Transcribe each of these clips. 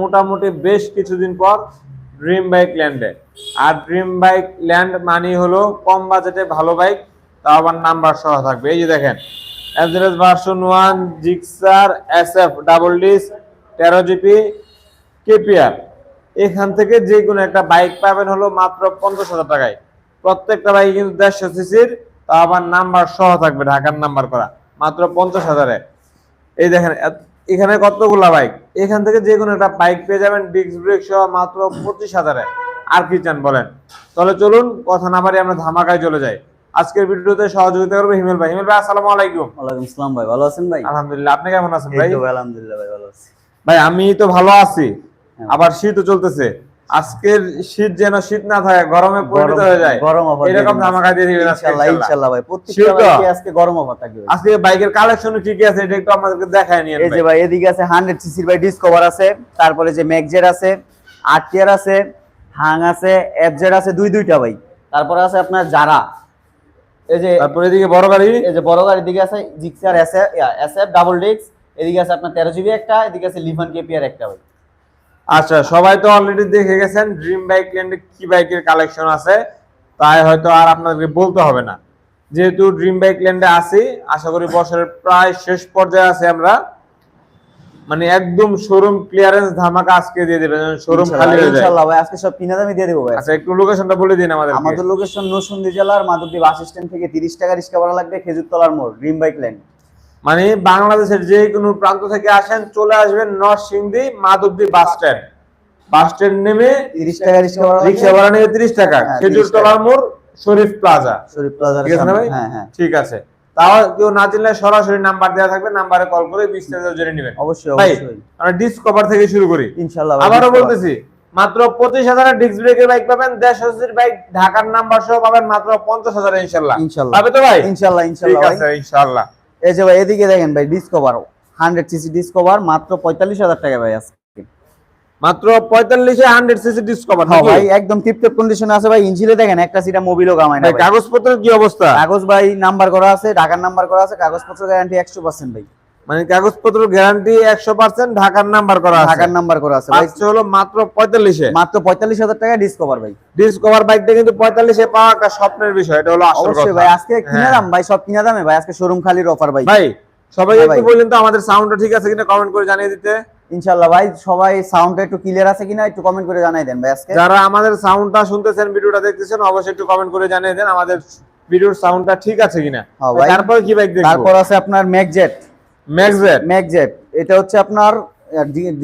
মোটামুটি বেশ কিছুদিন পর ড্রিম বাইক ল্যান্ডে আর ড্রিম বাইক ল্যান্ড মানি হলো কম বাজেটে ভালো বাইক তা আবার নাম্বার সহ থাকবে। এই যে দেখেন average version one Gixxer S F double disc তেরো জিপি কেপিআর এখান থেকে যে কোনো একটা বাইক পাবেন হলো মাত্র পঞ্চাশ হাজার টাকায়। প্রত্যেকটা বাইক কিন্তু দেড়শো সিসির তা আবার নাম্বার সহ থাকবে ঢাকার নাম্বার করা, মাত্র পঞ্চাশ হাজারে। এই দেখেন এখানে কতগুলা বাইক? এখান থেকে যে কোনো একটা বাইক পেয়ে যাবেন ডিস্ক ব্রেক সহ মাত্র পঁচিশ হাজারে। আর কি চান বলেন? তাহলে চলুন কথা না পারি আমরা ধামাকায় চলে যাই। আজকের ভিডিওতে সহযোগিতা করবে হিমেল ভাই। হিমেল ভাই আসসালামু আলাইকুম। ওয়ালাইকুম আসসালাম ভাই ভালো আছেন ভাই? আলহামদুলিল্লাহ আপনি কেমন আছেন ভাই আলহামদুলিল্লাহ ভাই ভালো আছি। ভাই আমি তো ভালো আছি হ্যাঁ। আবার শীতও চলতেছে। আজকের শীত যেন শীত না থাকে গরমে পরিণত গরম- হয়ে যায়। গরম অফার এরকম ধামাকা দিয়ে দিবেন ইনশাআল্লাহ ইনশাআল্লাহ। ভাই প্রত্যেকটা বাইকে আজকে গরম অফার থাকবে আজকে বাইকের কালেকশন কি কি আছে এটা একটু আমাদেরকে দেখায় নিয়ে এই যে ভাই এদিকে আছে 100 সিসির ভাই ডিসকভার আছে তারপরে যে ম্যাকজেট আছে আরটিআর আছে হাং আছে এফজেড আছে দুই দুইটা ভাই। তারপরে আছে আপনার জারা। এই যে তারপরে এদিকে বড় গাড়ি। এই যে বড় গাড়ির দিকে আছে Gixxer SF SF double disc এদিকে আছে আপনার 13 জিবি একটা এদিকে আছে লিভান কেপিআর একটা ভাই। আচ্ছা সবাই তো অলরেডি দেখে গেছেন ড্রিম বাইক ল্যান্ডে কি বাইকের কালেকশন আছে। তাই হয়তো আর আপনাদেরকে বলতে হবে না। যেহেতু ড্রিম বাইক ল্যান্ডে আছি আশা করি বছরের প্রায় শেষ পর্যায়ে আছে আমরা। মানে একদম শোরুম ক্লিয়ারেন্স ধামাকা আজকে দিয়ে দেবে শোরুম খালি হয়ে যায়। ইনশাআল্লাহ ভাই আজকে সব কিনা দামে দিয়ে দেবো ভাই। আচ্ছা একটু লোকেশনটা বলে দিন আমাদের আমাদের লোকেশন নরসিংদী জেলার মাধবদী বাস স্ট্যান্ড থেকে তিরিশ টাকা রিক্সা ভাড়া লাগবে খেজুরতলার মোড় ড্রিম বাইক ল্যান্ড মানে বাংলাদেশের যে কোনো প্রান্ত থেকে আসেন চলে আসবেন Narsingdi Madhabdi bus stand. Bus stand নেমে তিরিশ টাকা রিক্সা ভাড়া ভাড়া তিরিশ টাকা। হ্যাঁ, 30 খেজুর তলার মোড় শরীফ প্লাজা। শরীফ প্লাজার ঠিক আছে ভাই? হ্যাঁ হ্যাঁ। ঠিক আছে। তাও কেউ না চিনলে সরাসরি নাম্বার দেওয়া থাকবে নাম্বারে কল করে বিস্তারিত জেনে নেবেন। অবশ্যই ভাই অবশ্যই। আমরা ডিসকভার থেকে শুরু করি। ইনশাআল্লাহ আবারও বলতেছি মাত্র পঁচিশ হাজারের ডিস্ক ব্রেকের বাইক পাবেন দেড় বাইক ঢাকার নাম্বার সহ পাবেন মাত্র পঞ্চাশ হাজার ইনশাল্লাহ। পাবে তো ভাই? ঠিক আছে ইনশাল্লাহ। এই যে ভাই এদিকে দেখেন ভাই ডিসকভার হান্ড্রেড সিসি ডিসকভার মাত্র পঁয়তাল্লিশ হাজার টাকা ভাই আছে মাত্র পঁয়তাল্লিশে হান্ড্রেড সিসি ডিসকভার হ্যাঁ ভাই একদম টিপটপ কন্ডিশনে আছে ভাই। ইঞ্জিনে দেখেন একটা সিটা মোবিলও কামায় না। কাগজপত্রের কি অবস্থা? কাগজ ভাই নাম্বার করা আছে ঢাকার নাম্বার করা আছে কাগজপত্র গ্যারান্টি একশো পার্সেন্ট ভাই। মানে কাগজপত্র গ্যারান্টি একশো পার্সেন্ট ঢাকার নাম্বার করা ঢাকার নাম্বার করা আছে। পাচ্ছে হলো মাত্র পঁয়তাল্লিশে। মাত্র পঁয়তাল্লিশ হাজার টাকা ডিসকভার ভাই। ডিসকভার বাইকটা কিন্তু পঁয়তাল্লিশে পাওয়া একটা স্বপ্নের বিষয় এটা হলো অবশ্যই ভাই আজকে কিনে হ্যাঁ। দাম ভাই সব কিনা দামে ভাই আজকে শোরুম খালির অফার ভাই। ভাই সবাই হ্যাঁ একটু। বললেন তো আমাদের সাউন্ডটা ঠিক আছে কিনা কমেন্ট করে জানিয়ে দিতে। ইনশাআল্লাহ ভাই সবাই সাউন্ডটা একটু ক্লিয়ার আছে কিনা একটু কমেন্ট করে জানাই দেন ভাই আজকে। যারা আমাদের সাউন্ডটা শুনতেছেন ভিডিওটা দেখতেছেন অবশ্যই একটু কমেন্ট করে জানিয়ে দেন আমাদের ভিডিওর সাউন্ডটা ঠিক আছে কিনা। তারপর কি বাইক দেখব? তারপর আছে আপনার ম্যাকজেট ম্যাক্সজেট ম্যাকজেট এটা হচ্ছে আপনার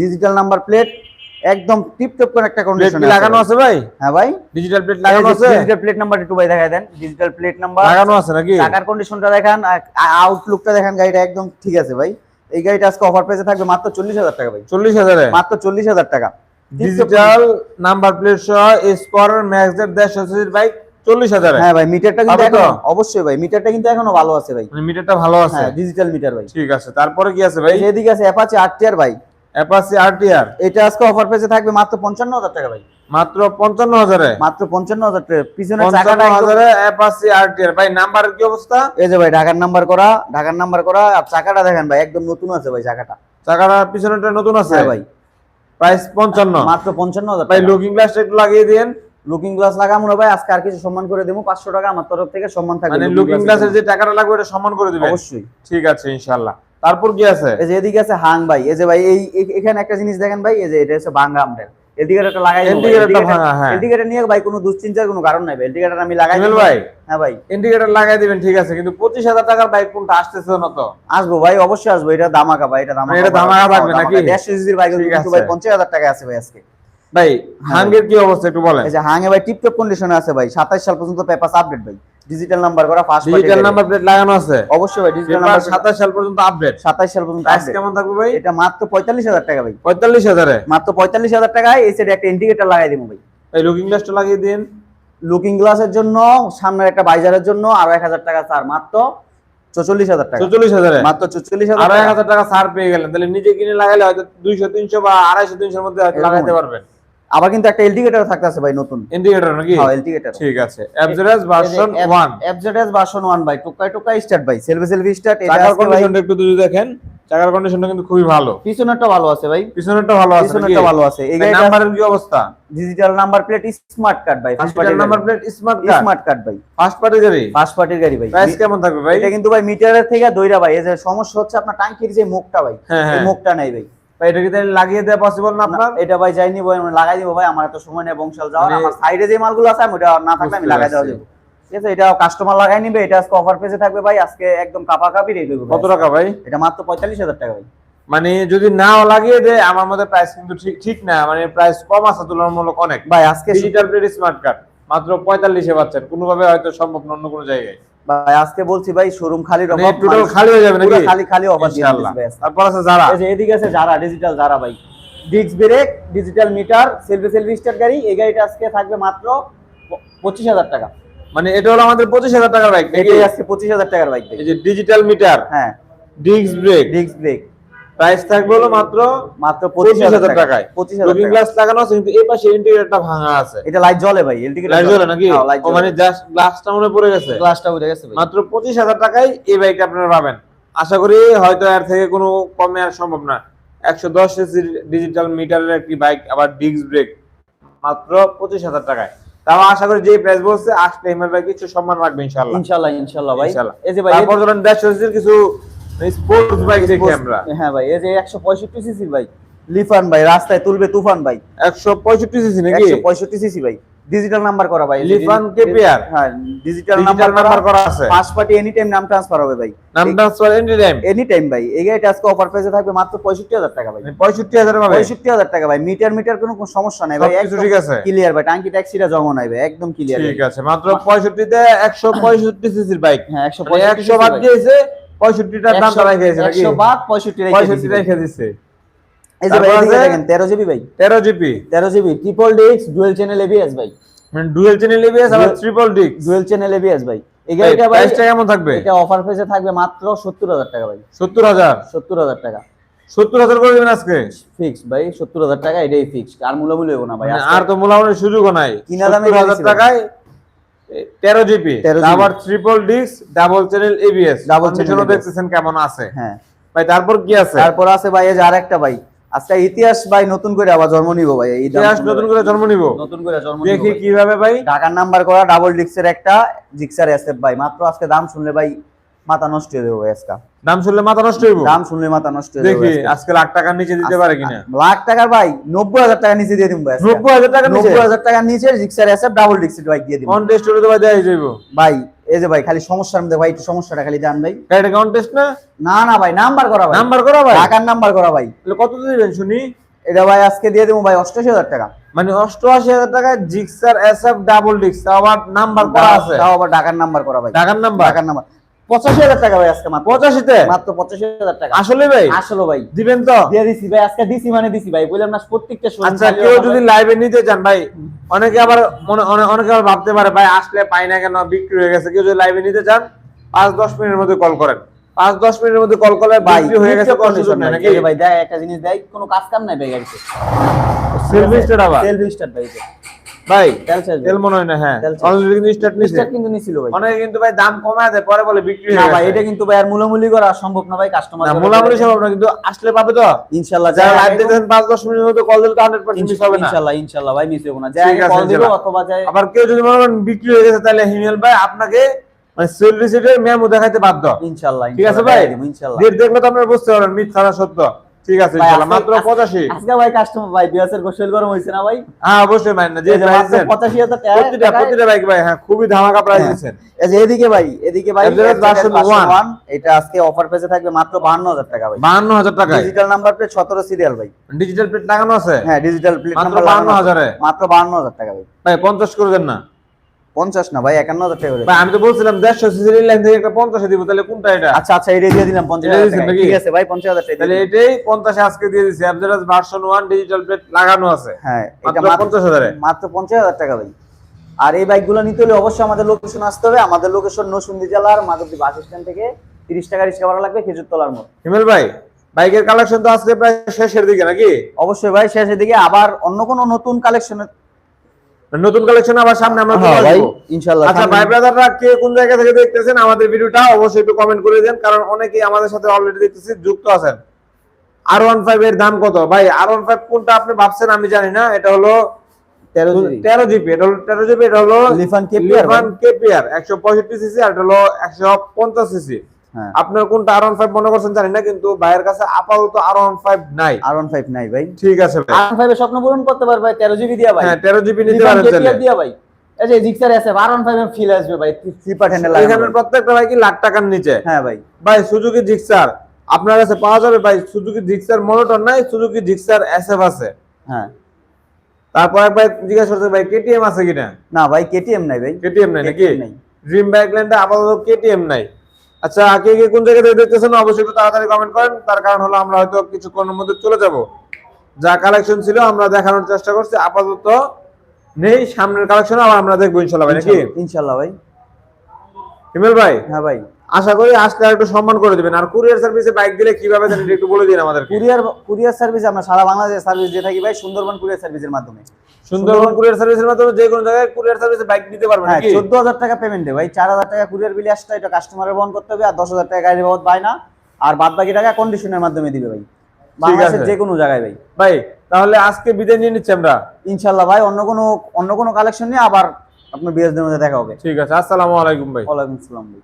ডিজিটাল নাম্বার প্লেট একদম টিপটপ করে একটা কন্ডিশন লাগানো আছে ভাই? হ্যাঁ ভাই। ডিজিটাল প্লেট লাগানো আছে? ডিজিটাল প্লেট নাম্বার একটু ভাই দেখাই দেন। ডিজিটাল প্লেট নাম্বার লাগানো আছে নাকি? টাকার কন্ডিশনটা দেখান আউটলুকটা দেখান গাড়িটা একদম ঠিক আছে ভাই। এই গাড়িটা আজকে অফার প্রাইসে থাকবে মাত্র চল্লিশ হাজার টাকা ভাই। চল্লিশ হাজারে? মাত্র চল্লিশ হাজার টাকা। ডিজিটাল নাম্বার প্লেট সহ স্পরের ম্যাক্সজেট দেড়শো সিসির বাইক চল্লিশ হাজারে? হ্যাঁ ভাই মিটারটা কিন্তু পাবে অবশ্যই ভাই মিটারটা কিন্তু এখনও ভালো আছে ভাই। মানে মিটারটা ভালো আছে? হ্যাঁ ডিজিটাল মিটার ভাই। ঠিক আছে তারপরে কি আছে ভাই? এদিকে আছে অ্যাপাচি আরটিআর ভাই। অ্যাপাসি আরটিআর এটা আজকে অফার প্রাইসে থাকবে মাত্র পঞ্চান্ন হাজার টাকা ভাই। মাত্র পঞ্চান্ন হাজারে? মাত্র পঞ্চান্ন হাজার পিছনে চাকাটা ভাই নাম্বারের কি অবস্থা? এই যে ভাই ঢাকার নাম্বার করা ঢাকার নাম্বার করা আর চাকাটা দেখেন ভাই একদম নতুন আছে ভাই চাকাটা। চাকাটা পিছনেটা নতুন আছে? হ্যাঁ ভাই। প্রাইস পঞ্চান্ন। মাত্র পঞ্চান্ন হাজার ভাই লুকিং গ্লাসটা একটু লাগিয়ে দিন লুকিং গ্লাস লাগাবো না ভাই আজকে আর কিছু সম্মান করে দেবো পাঁচশো টাকা আমার তরফ থেকে সম্মান থাকবে মানে লুকিং গ্লাসের যে টাকাটা লাগবে এটা সম্মান করে। অবশ্যই। ঠিক আছে ইনশাআল্লাহ। তারপর কি আছে? এই যে এদিকে আছে হাং ভাই এই যে ভাই এই এখানে একটা জিনিস দেখেন ভাই এই যে এটা হচ্ছে আমদের লাগাই হ্যাঁ। নিয়ে ভাই কোনো দুশ্চিন্তার কোনো কারণ নাই আমি লাগাই ভাই হ্যাঁ ভাই। ইন্ডিকেটর লাগাই দিবেন ঠিক আছে কিন্তু পঁচিশ হাজার টাকার বাইক কোনটা আসতেছে না তো? আসব ভাই অবশ্যই আসব এটা দামাকা ভাই এটা দামাকা এটা দামাকা থাকবে নাকি? দেড়শো সিসির বাইক কিন্তু ভাই পঞ্চাশ হাজার টাকা আছে ভাই আজকে। ভাই হ্যাঁ হাঙ্গের কি অবস্থা একটু বলেন। এই যে হাঙে ভাই টিপটপ কন্ডিশনে আছে ভাই সাতাশ সাল পর্যন্ত পেপার আপডেট ভাই। ডিজিটাল নাম্বার করা ফার্স্ট ডিজিটাল নাম্বার প্লেট লাগানো আছে? অবশ্যই ভাই ডিজিটাল নাম্বার সাতাশ সাল পর্যন্ত আপডেট সাতাশ সাল পর্যন্ত কেমন থাকবে ভাই? এটা মাত্র পঁয়তাল্লিশ হাজার টাকা ভাই। পঁয়তাল্লিশ হাজারে? মাত্র পঁয়তাল্লিশ হাজার টাকায় এই একটা ইন্ডিকেটর লাগাই দিব ভাই। ভাই লুকিং গ্লাসটা লাগিয়ে দিন। লুকিং গ্লাসের জন্য সামনের একটা বাইজারের জন্য আরও এক হাজার টাকা ছাড় মাত্র চল্লিশ হাজার টাকা। চল্লিশ হাজারে? মাত্র চল্লিশ হাজার টাকা। হাজার টাকা ছাড় পেয়ে গেলেন। তাহলে নিজে কিনে লাগাইলে হয়তো দুইশো তিনশো বা আড়াইশো তিনশোর মধ্যে লাগাইতে পারবেন। আবার কিন্তু একটা এলটিকেটার থাকতেছে ভাই নতুন। ইন্ডিকেটর নাকি? হ্যাঁ এলটিকেটার ঠিক আছে। অ্যাবজেরাস ভার্সন ওয়ান এফজেডএস ভার্সন 1 ভাই টুকাই টুকাই স্টার্ট ভাই সেলফি সেলফি স্টার্ট এটা চাকার কন্ডিশনটা একটু যদি দেখেন চাকার কন্ডিশনটা কিন্তু খুবই ভালো। পিছনেরটা ভালো আছে ভাই। পিছনেরটা ভালো আছে পিছনেরটা ভালো আছে। এই গাড়িটা নাম্বারের কি অবস্থা? Digital number plate smart card ভাই first digital number plate smart card smart card ভাই। ফার্স্ট পার্টি গাড়ি? ফার্স্ট পার্টির গাড়ি ভাই। প্রাইস কেমন থাকবে ভাই? এটা কিন্তু ভাই মিটারের থেকে দইরা ভাই এই যে সমস্যা হচ্ছে আপনার ট্যাঙ্কির যে মুখটা ভাই হ্যাঁ, এই হ্যাঁ। মুখটা নাই ভাই। এটা কি লাগিয়ে দেওয়া পসিবল না আপনার? এটা ভাই যাইনি ভাই আমি লাগাই দিব ভাই আমার এত সময় নেই বংশাল যাওয়ার। মানে- আমার সাইডে যে মালগুলো আছে আমি ওটা না থাকলে আমি লাগাই দেওয়া পারছি। ঠিক আছে এটা কাস্টমার লাগাই নিবে এটা আজকে অফার পেজে থাকবে ভাই আজকে একদম কাপা কাপি রেট হইবে কত টাকা ভাই? এটা মাত্র পঁয়তাল্লিশ হাজার টাকা ভাই। মানে যদি নাও লাগিয়ে দেয় আমার মধ্যে প্রাইস কিন্তু ঠিক ঠিক না মানে প্রাইস কম আছে তুলনামূলক অনেক। ভাই আজকে ডিজিটাল প্লেট স্মার্ট কার্ড মাত্র পঁয়তাল্লিশে পাচ্ছেন কোনোভাবে হয়তো সম্ভব না অন্য কোনো জায়গায়। ভাই আজকে বলছি ভাই শোরুম খালি মানে টোটাল খালি হয়ে যাবে নাকি? খালি খালি অফার দিয়ে ভাই তারপর আছে যারা? এই যে এদিকে আছে যারা ডিজিটাল যারা ভাই। Disc brake digital meter selfie selfie start গাড়ি এই গাড়িটা আজকে থাকবে মাত্র পঁচিশ হাজার টাকা। মানে এটা হলো আমাদের পঁচিশ হাজার টাকার বাইক এটাই আজকে পঁচিশ হাজার টাকার বাইক এই যে ডিজিটাল মিটার হ্যাঁ। Disc brake disc brake price থাকবে হলো মাত্র মাত্র পঁচিশ হাজার টাকায়। পঁচিশ হাজার লুকিং গ্লাস লাগানো আছে কিন্তু এই পাশে ইন্টিগ্রেটরটা ভাঙা আছে। এটা লাইট জ্বলে ভাই লাইট জ্বলে। নাকি? ও মানে জাস্ট গ্লাসটা মনে পড়ে গেছে। গ্লাসটা উঠে গেছে মাত্র পঁচিশ হাজার টাকায় এই বাইকটা আপনারা পাবেন। আশা করি হয়তো এর থেকে কোনো কমে আর সম্ভব না। একশো দশ ডিজিটাল মিটারের একটি বাইক আবার ডিস্ক ব্রেক মাত্র পঁচিশ হাজার টাকায়। তাও আশা করি যে প্রাইস বলছে আসলে হিমেল ভাই কিছু সম্মান রাখবে ইনশাল্লাহ ইনশাআল্লাহ ইনশাআল্লাহ ভাই। ইনশাল্লাহ। এই যে ভাই তারপর ধরেন দেড়শো সিসির কিছু স্পোর্টস বাইক দেখি আমরা। হ্যাঁ ভাই এই যে একশো পঁয়ষট্টি ভাই। লিফান ভাই রাস্তায় তুলবে তুফান ভাই। একশো পঁয়ষট্টি সিসি নাকি? একশো পঁয়ষট্টি সিসি ভাই। ডিজিটাল নাম্বার করা ভাই লিফান KPR? হ্যাঁ ডিজিটাল ডিজিটাল নাম্বার নাম্বার করা আছে? পাঁচ পার্টি এনি টাইম নাম ট্রান্সফার হবে ভাই। নাম transfer any time any time ভাই এই গাড়িটা আজকে অফার প্রাইসে থাকবে মাত্র পঁয়ষট্টি হাজার টাকা ভাই। হাজার টাকা ভাই মিটার মিটার কোনো সমস্যা নাই ভাই সবকিছু ঠিক আছে? ক্লিয়ার ভাই টাঙ্কি ট্যাক্সিটা জমা নাই ভাই একদম ক্লিয়ার ঠিক আছে মাত্র পঁয়ষট্টিতে একশো পঁয়ষট্টি সিসির বাইক হ্যাঁ একশো মানে একশো বাদ দিয়েছে পঁয়ষট্টিটার দাম তারা খেয়েছে নাকি? একশো বাদ পঁয়ষট্টি রেখে পঁয়ষট্টি রেখে দিচ্ছে এই যে ভাই এদিকে দেখেন তেরো জিবি ভাই। তেরো জিপি তেরো GB triple disc dual channel ABS ভাই। মানে dual channel ABS Dual- triple disc dual channel ABS ভাই। ভাই প্রাইসটা কেমন থাকবে? এটা অফার পেজে থাকবে মাত্র সত্তর হাজার টাকা ভাই। সত্তর হাজার? সত্তর হাজার টাকা। সত্তর হাজার করে দেবেন আজকে? ফিক্স ভাই সত্তর হাজার টাকা এটাই ফিক্স আর না ভাই মানে আর তো মোলামুলি সুযোগও নাই। কিনা দামে হাজার টাকায় তেরো জিপি আবার triple disc double channel ABS double channel দেখতেছেন কেমন আছে। হ্যাঁ। ভাই তারপর কি আছে? তারপর আছে ভাই এই যে আরেকটা ভাই। আজকে ইতিহাস ভাই নতুন করে আবার জন্ম নিব ভাই ইতিহাস নতুন করে জন্ম নিব? নতুন করে জন্ম নিব দেখি কীভাবে ভাই? ঢাকার নাম্বার করা ডাবল ডিক্সের একটা জিক্সার এসএফ ভাই মাত্র আজকে দাম শুনলে ভাই মাথা নষ্ট হয়ে যাবে ভাই আজকে। দাম শুনলে মাথা নষ্ট হইব? দাম শুনলে মাথা নষ্ট হয়ে যাবে দেখি আজকে। লাখ টাকার নিচে দিতে পারে কিনা? লাখ টাকার ভাই নব্বই হাজার টাকা নিচে দিয়ে দিব ভাই আজকে। নব্বই হাজার টাকার নিচে? নব্বই হাজার টাকার নিচে জিক্সার এসএফ ডাবল ডিক্সের বাইক দিয়ে দিব কন্টেস্ট হলে তো ভাই দেয় যাইব। ভাই এই যে ভাই খালি সমস্যার মধ্যে ভাই একটু সমস্যাটা খালি দেন ভাই। এটা কন্টেস্ট না? না না ভাই নাম্বার করা ভাই। নাম্বার করা ভাই? ঢাকার নাম্বার করা ভাই। তাহলে কত দিবেন শুনি? এটা ভাই আজকে দিয়ে দেবো ভাই অষ্টাশি হাজার টাকা। মানে অষ্টআশি হাজার টাকায় জিক্সার এসএফ ডাবল ডিস্ক আবার নাম্বার করা আছে? তাও আবার ঢাকার নাম্বার করা ভাই। ঢাকার নাম্বার ঢাকার নাম্বার পঁচাশি হাজার টাকা ভাই আজকে মাত্র। পঁচাশিতে? মাত্র পঁচাশি হাজার টাকা। আসলে ভাই? আসলো ভাই। দিবেন তো? দিয়ে দিছি ভাই আজকে দিছি মানে দিছি ভাই বললাম না প্রত্যেকটা আচ্ছা কেউ যদি। লাইভে নিতে চান ভাই অনেকে আবার মনে অনেকে আবার ভাবতে পারে ভাই আসলে পাই না কেন বিক্রি হয়ে গেছে। কেউ যদি লাইভে নিতে চান পাঁচ দশ মিনিটের মধ্যে কল করেন। পাঁচ দশ মিনিটের মধ্যে কল করলে ভাই হয়ে গেছে ভাই দেয় একটা জিনিস দেয় কোনো কাজ কাম নাই ভাই গাড়িতে। সেলফ স্টার্ট আবার? সেলফ স্টার্ট ভাই ভাই তেল মনে হয় না হ্যাঁ। অলরেডি কিন্তু স্টার্ট নিছে। স্টার্ট কিন্তু নিছিল ভাই। অনেকে কিন্তু ভাই দাম কমায় দেয় পরে বলে বিক্রি না ভাই এটা কিন্তু ভাই আর মূল্যমূল্য করা সম্ভব না ভাই কাস্টমার না মোলামুলি সম্ভব না কিন্তু আসলে পাবে তো। ইনশাআল্লাহ যারা যারা লাইভ দেখতেছেন পাঁচ দশ মিনিটের মধ্যে কল দিলে তো হান্ড্রেড পার্সেন্ট মিস হবে না। ইনশাআল্লাহ ইনশাআল্লাহ ভাই মিস হবে না। ঠিক কল দিলো অথবা যায় আবার কেউ যদি মনে করেন বিক্রি হয়ে গেছে তাহলে হিমেল ভাই আপনাকে মানে সেল রিসিটের মেমো দেখাইতে বাধ্য। ইনশাআল্লাহ ঠিক আছে ভাই? ইনশাআল্লাহ দেখলে তো আপনারা বুঝতে পারবেন মিথ্যা না সত্য। ঠিক আছে ইনশাআল্লাহ মাত্র আজকে- পঁচাশি। আজকে ভাই কাস্টমার ভাই বিয়াসের গোসল গরম হইছে না ভাই? হ্যাঁ অবশ্যই মাইন না যে প্রাইস 85,000 টাকা প্রতিটা প্রতিটা বাইক ভাই হ্যাঁ খুবই ধামাকা প্রাইস হ্যাঁ। এই যে এদিকে ভাই এদিকে ভাই FZS version one। 1 এটা আজকে অফার পেজে থাকবে মাত্র 52000 টাকা ভাই। ডিজিটাল নাম্বার প্লেট 17 সিরিয়াল ভাই। ডিজিটাল প্লেট লাগানো আছে? হ্যাঁ ডিজিটাল প্লেট মাত্র নাম্বার 52,000 এ? মাত্র 52000 টাকা ভাই। ভাই পঞ্চাশ করে দেন না। 50 না ভাই 51000 টাকা ভাই আমি তো বলছিলাম দেড়শো সিসির লাইন থেকে একটা পঞ্চাশে দিব তাহলে কোনটা এটা? আচ্ছা আচ্ছা এটা দিয়ে দিলাম 50000 এটা দিয়েছেন টাকা। নাকি? ঠিক আছে ভাই 50000 টাকা তাহলে এটাই পঞ্চাশে আজকে দিয়ে দিচ্ছি অ্যাভজারাস ভার্সন ওয়ান ডিজিটাল প্লেট লাগানো আছে। হ্যাঁ এটা পঞ্চাশ হাজারে। মাত্র 50000 টাকা ভাই। আর এই বাইকগুলো নিতে হলে অবশ্যই আমাদের লোকেশন আসতে হবে। আমাদের লোকেশন নরসিংদী জেলার মাধবদী বাস স্ট্যান্ড থেকে 30 টাকা রিক্সা ভাড়া লাগবে খেজুরতলার মোড়। হিমেল ভাই বাইকের কালেকশন তো আজকে প্রায় শেষের দিকে নাকি? অবশ্যই ভাই শেষের দিকে। আবার অন্য কোনো নতুন কালেকশনের নতুন কালেকশন আবার সামনে আমরা চলে হ্যাঁ ভাই আসব। ইনশাআল্লাহ আচ্ছা ভাই ব্রাদাররা কে কোন জায়গা থেকে দেখতেছেন আমাদের ভিডিওটা অবশ্যই একটু কমেন্ট করে দেন কারণ অনেকেই আমাদের সাথে অলরেডি দেখতেছি যুক্ত আছেন। আর ওয়ান ফাইভ এর দাম কত? ভাই আর ওয়ান ফাইভ কোনটা আপনি ভাবছেন আমি জানি না এটা হলো তেরো জিবি এটা হলো তেরো জিবি এটা হলো লিফান KPR লিফান কেপিআর একশো পঁয়ষট্টি সিসি আর এটা হলো একশো পঞ্চাশ সিসি। আপনার কোনটা আর ওয়ান ফাইভ মনে করছেন জানি না কিন্তু ভাইয়ের কাছে আপাতত আর ওয়ান ফাইভ নাই। আর ওয়ান ফাইভ নাই ভাই। ঠিক আছে ভাই। আর ফাইভের স্বপ্ন পূরণ করতে পারবে তেরো জিবি দিয়া ভাই। হ্যাঁ তেরো জিবি নিতে পারেন। দিয়া ভাই। এই যে জিক্সার আছে আর ওয়ান ফাইভ ফিল আসবে ভাই। স্লিপার হ্যান্ডেল এখানে প্রত্যেকটা ভাই কি লাখ টাকার নিচে? হ্যাঁ ভাই। ভাই সুজুকি জিক্সার আপনার কাছে পাওয়া যাবে ভাই সুজুকি জিক্সার মনোটন নাই সুজুকি জিক্সার এসএফ আছে। হ্যাঁ। তারপর একবার জিজ্ঞাসা করছে ভাই কেটিএম আছে কিনা? না ভাই কেটিএম নাই ভাই। কেটিএম নাই নাকি? নাই। ড্রিম বাইক ল্যান্ডে আপাতত কেটিএম নাই। আচ্ছা কে কে কোন জায়গা থেকে দেখতেছেন অবশ্যই একটু তাড়াতাড়ি কমেন্ট করেন। তার কারণ হলো আমরা হয়তো কিছুক্ষণের মধ্যে চলে যাব। যা কালেকশন ছিল আমরা দেখানোর চেষ্টা করছি। আপাতত নেই সামনের কালেকশন আবার আমরা দেখব ইনশাল্লাহ ভাই নাকি? ইনশাল্লাহ ভাই। হিমেল ভাই? হ্যাঁ ভাই। আশা করি আসলে আর একটু সম্মান করে দিবেন। আর কুরিয়ার সার্ভিসে বাইক দিলে কীভাবে এটা একটু বলে দিন আমাদের কুরিয়ার কুরিয়ার সার্ভিস আমরা সারা বাংলাদেশে সার্ভিস দিয়ে থাকি ভাই সুন্দরবন কুরিয়ার সার্ভিসের মাধ্যমে। সুন্দরবন কুরিয়ার সার্ভিসের মাধ্যমে যে কোনো জায়গায় কুরিয়ার সার্ভিসে বাইক দিতে পারবেন হ্যাঁ নাকি? চোদ্দ হাজার টাকা পেমেন্ট ভাই চার হাজার টাকা কুরিয়ার বিলে আসতে এটা কাস্টমারের বহন করতে হবে আর দশ হাজার টাকা গাড়ি বাবদ পায় না আর বাদ বাকি টাকা কন্ডিশনের মাধ্যমে দিবে ভাই। বাংলাদেশের। যে কোনো জায়গায় ভাই। ভাই তাহলে আজকে বিদায় নিয়ে নিচ্ছি আমরা। ইনশাল্লাহ ভাই অন্য কোনো অন্য কোনো কালেকশন নিয়ে আবার আপনার বিএসদের মধ্যে দেখা হবে। ঠিক আছে আসসালামু আলাইকুম ভাই। ওয়ালাইকুম আসসালাম ভাই।